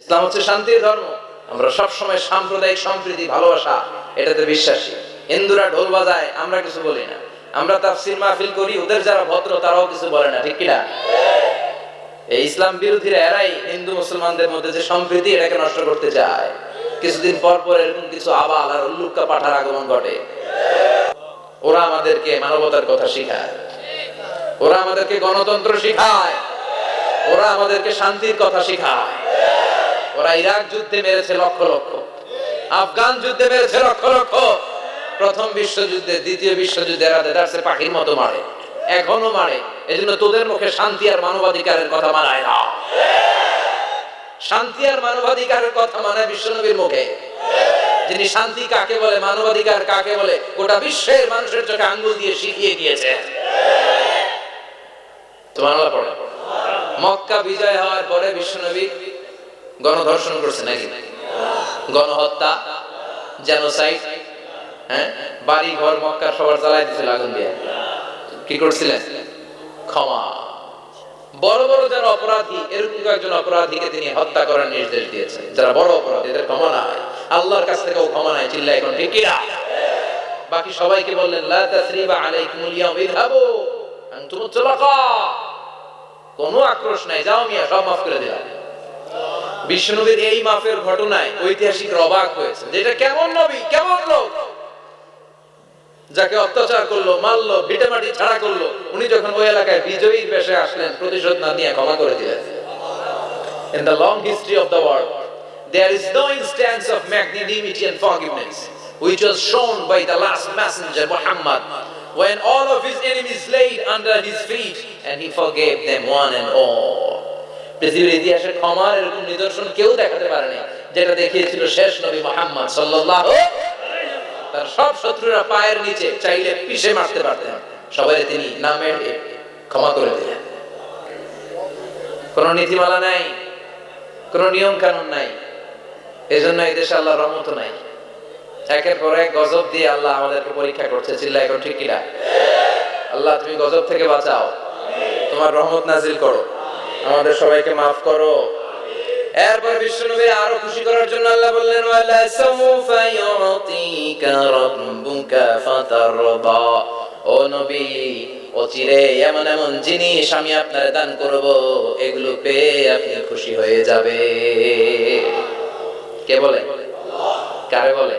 ইসলাম হচ্ছে শান্তির ধর্ম। আমরা সব সময় সাম্প্রদায়িক সম্প্রীতি, ভালোবাসা, এটাতে বিশ্বাসী। হিন্দুরা ঢোল বাজায়, আমরা কিছু বলি না। আমরা তাফসির মাহফিল করি, ওদের যারা ভদ্র, তারাও কিছু বলে না, ঠিক কিনা? এই ইসলাম বিরোধীরা এরাই হিন্দু মুসলমানদের মধ্যে যে সম্প্রীতি, এটাকে নষ্ট করতে চায়। কিছুদিন পর পর এরকম কিছু আবাল আর উল্লুক্কা পাঠার আগমন ঘটে। ওরা আমাদেরকে মানবতার কথা শিখায়। ওরা আমাদেরকে গণতন্ত্র শিখায়। ওরা আমাদেরকে শান্তির কথা শিখায়। ওরা ইরাক যুদ্ধে মেরেছে লক্ষ লক্ষ। আফগান যুদ্ধে মেরেছে লক্ষ লক্ষ। প্রথম বিশ্বযুদ্ধে, দ্বিতীয় বিশ্বযুদ্ধে এরা দেদারসে পাখির মতো মারে। এখনও মারে। এজন্য তোদের মুখে শান্তি আর মানবাধিকারের কথা মানায় না। শান্তি আর মানবাধিকারের কথা মানে বিশ্বনবীর মুখে। যিনি শান্তি কাকে বলে, মানবাধিকার কাকে বলে, গোটা বিশ্বের মানুষের চোখে আঙ্গুল দিয়ে শিখিয়ে দিয়েছে তোমার মক্কা বিজয় হওয়ার পরে বিশ্বনবী গণধর্ষণ করছে নাকি? গণহত্যা জেনোসাইড হ্যাঁ? বাড়ি ঘর মক্কা, সবার জ্বালাই দিছিল আগুন দিয়ে। কি করছিলেন? ক্ষমা। বড় বড় যারা অপরাধী, এরকম একজন অপরাধীকে তিনি হত্যা করার নির্দেশ দিয়েছেন। যারা বড় অপরাধী, এদের ক্ষমা নাই। আল্লাহর কাছ থেকেও ক্ষমা নাই চিল্লা এখন ঠিক বাকি সবাইকে বললেন, লা তাসরিবা আলাইকুমুল ইয়াউম, ইযহাবু আনতুম তুলাকা কোনো আক্রোশ নাই। যাও মিয়া, সব মাফ করে দিলাম। বিষ্ণুনবীর এই মাফের ঘটনায় ঐতিহাসিক অবাক হয়েছে যেটা কেমন নবী কেমন লোক যাকে অত্যাচার করল মারলো ভিটেমাটি ছাড়া করল উনি যখন ওই এলাকায় বিজয়ীর বেশে আসলেন প্রতিশোধ না নিয়ে ক্ষমা করে দিলেন In the long history of the world, there is no instance of magnanimity and forgiveness which was shown by the last messenger Muhammad when all of his enemies laid under his feet and he forgave them one and all. পৃথিবীর ইতিহাসে ক্ষমার এরকম নিদর্শন কেউ দেখাতে পারেনি, যেটা দেখিয়েছিল শেষ নবী মোহাম্মদ সাল্লাল্লাহু তার সব শত্রুরা পায়ের নিচে চাইলে পিষে মারতে পারতেন। সবাই তিনি নামে ক্ষমা করে দিলেন। কোন নীতিমালা নাই, কোন নিয়ম কানুন নাই, এজন্য এই দেশে আল্লাহ রহমত নাই। একের পর এক গজব দিয়ে আল্লাহ আমাদেরকে পরীক্ষা করছে চিল্লা এখন ঠিক কিনা? আল্লাহ, তুমি গজব থেকে বাঁচাও। তোমার রহমত নাজিল করো। আমাদের সবাইকে মাফ করো। এরপর বিশ্বনবী আরও খুশি করার জন্য আল্লাহ বললেন, ওয়ালা রাব্বুকা ফাতারদা। ও নবী অচিরে এমন এমন জিনিস আমি আপনার দান করব, এগুলো পেয়ে আপনি খুশি হয়ে যাবে। কে বলে? কারে বলে?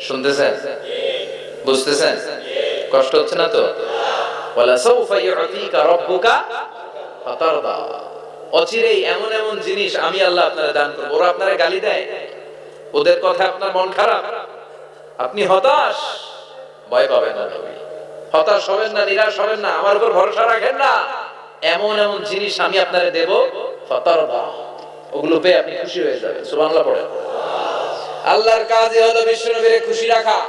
শুনতেছেন? বুঝতেছেন? কষ্ট হচ্ছে না তো? ওয়ালা সাউফা ইউতিকা রাব্বুকা ফাতারদা। অচিরেই এমন এমন জিনিস আমি আল্লাহ আপনারা দান করব। ওরা আপনারা গালি দেয়। ওদের কথা আপনার মন খারাপ। আপনি হতাশ? ভয় পাবেন না হতাশ হবেন না নিরাশ হবেন না। আমার উপর ভরসা রাখেন না। এমন এমন জিনিস আমি আপনারা দেব ফতরদা। ওগুলো পেয়ে আপনি খুশি হয়ে যাবেন। সুবহানাল্লাহ পড়ে আল্লাহর কাজে হলো বিশ্বনবীরে খুশি রাখা।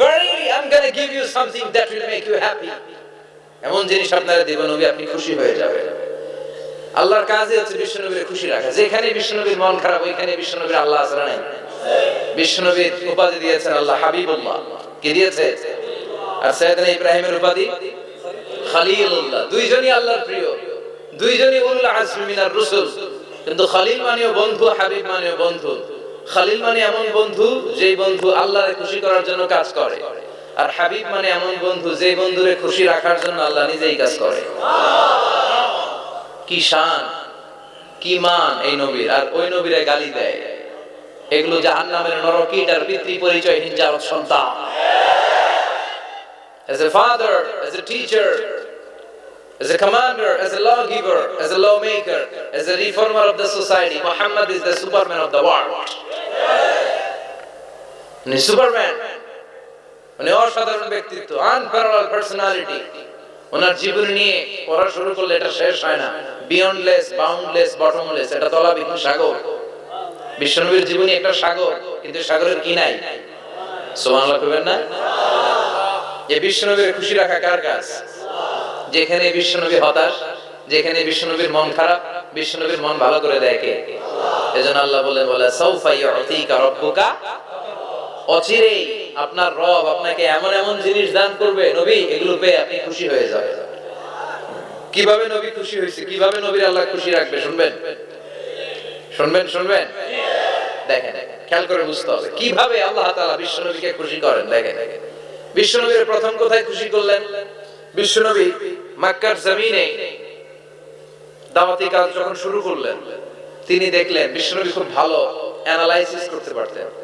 Verily, I'm going to give you something that will make you happy. এমন জিনিস আপনারা দেব নবী আপনি খুশি হয়ে যাবেন। আল্লাহর কাজই হচ্ছে বিশ্বনবীর খুশি রাখা। যেখানে বিশ্বনবীর মন খারাপ, ওইখানে বিশ্বনবীর আল্লাহ আসরা নাই? বিশ্বনবীর উপাধি দিয়েছেন আল্লাহ হাবিবুল্লাহ। কি দিয়েছে? আর সৈয়দনা ইব্রাহিমের উপাধি? খালিলুল্লাহ। দুইজনই আল্লাহর প্রিয়। দুইজনই কিন্তু খালিল মানেও বন্ধু, হাবিব মানেও বন্ধু। খালিল মানে এমন বন্ধু, যেই বন্ধু আল্লাহরে খুশি করার জন্য কাজ করে। আর হাবিব মানে এমন বন্ধু যে বন্ধুরে খুশি রাখার জন্য আল্লাহ নিজেই কাজ করে কি শান কি মান এই নবীর আর ওই নবীরে গালি দেয় এগুলো জাহান নামের নরকিট আর পিতৃ পরিচয় হিংসার সন্তান As a father, as a teacher, as a commander, as a lawgiver, as a lawmaker, as a reformer of the society, Muhammad is the superman of the world. উনি সুপারম্যান উনি অসাধারণ ব্যক্তিত্ব আনপ্যারালাল পার্সোনালিটি ওনার জীবন নিয়ে পড়া শুরু করলে এটা শেষ হয় না। বিয়ন্ডলেস বাউন্ডলেস বটমলেস এটা সাগর। বিশ্বনবীর একটা সাগর, কিন্তু সাগরের কি নাই? না? বিশ্বনবীর খুশি রাখা কার কাজ? যেখানে বিশ্বনবী হতাশ, যেখানে বিশ্বনবীর মন খারাপ, বিশ্বনবীর মন ভালো করে দেখে এজন্য আল্লাহ বলে ইউতিকা রাব্বুকা অচিরেই আপনার রব আপনাকে এমন এমন জিনিস দান করবে, নবী, এগুলো পেয়ে আপনি খুশি হয়ে যাবেন। কীভাবে নবী খুশি হয়েছে? কীভাবে নবীর আল্লাহ খুশি রাখবে? শুনবেন? শুনবেন শুনবেন? দেখেন, খেয়াল করে বুঝতে হবে। কীভাবে আল্লাহ তাআলা বিশ্বনবীকে খুশি করেন? দেখেন দেখেন বিশ্বনবীর প্রথম কোথায় খুশি করলেন? বিশ্বনবী মক্কার জমিনে দাওয়াতি কাজ যখন শুরু করলেন, তিনি দেখলেন বিশ্বনবী খুব ভালো অ্যানালাইসিস করতে পারতেন।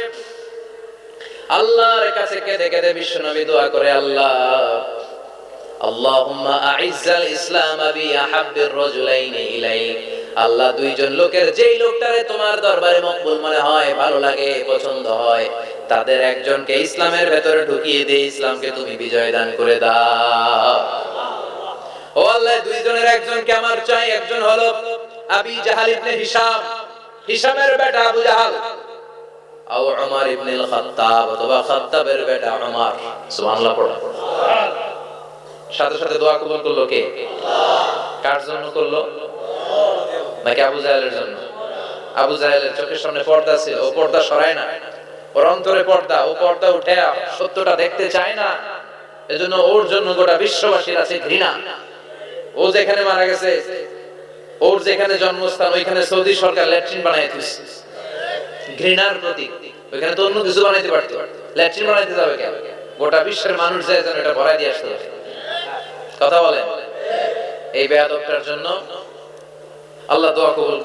আল্লাহর কাছে কেঁদে কেঁদে বিশ্বনবী দোয়া করে, আল্লাহ আল্লাহ, দুইজন লোকের যেই লোকটারে তোমার দরবারে মকবুল মনে হয়, ভালো লাগে, পছন্দ হয়, তাদের একজনকে ইসলামের ভেতরে ঢুকিয়ে দিয়ে ইসলামকে তুমি বিজয় দান করে দাও। ও আল্লাহ, দুইজনের একজনকে আমার চাই, একজন হলো আবি জাহাল ইবনে বেটা আবু জাহাল। উমর ইবনে আল খাত্তাব অথবা খাত্তাবের বেটা উমর। সুবহানাল্লাহ সাথে সাথে দোয়া কবুল করল কে? কার জন্য করল? নাকি আবু জাহেলের জন্য? আবু জাহেলের চোখের সামনে পর্দা ছিল, ও পর্দা সরায় না। ওর অন্তরে পর্দা, ও পর্দা উঠে সত্যটা দেখতে চায় না। এজন্য ওর জন্য গোটা বিশ্ববাসীর আছে ঘৃণা। ও যেখানে মারা গেছে, ওর যেখানে জন্মস্থান, ওইখানে সৌদি সরকার ল্যাট্রিন বানাই দিচ্ছে ঘৃণার প্রতীক। ওইখানে তো অন্য কিছু বানাইতে পারতো। ল্যাট্রিন বানাইতে যাবে কেন? গোটা বিশ্বের মানুষ যায় যেন এটা ভরাই দিয়ে আসতে কথা বলেন। এই বেয়াদবটার জন্য আল্লাহ দোয়া কবুল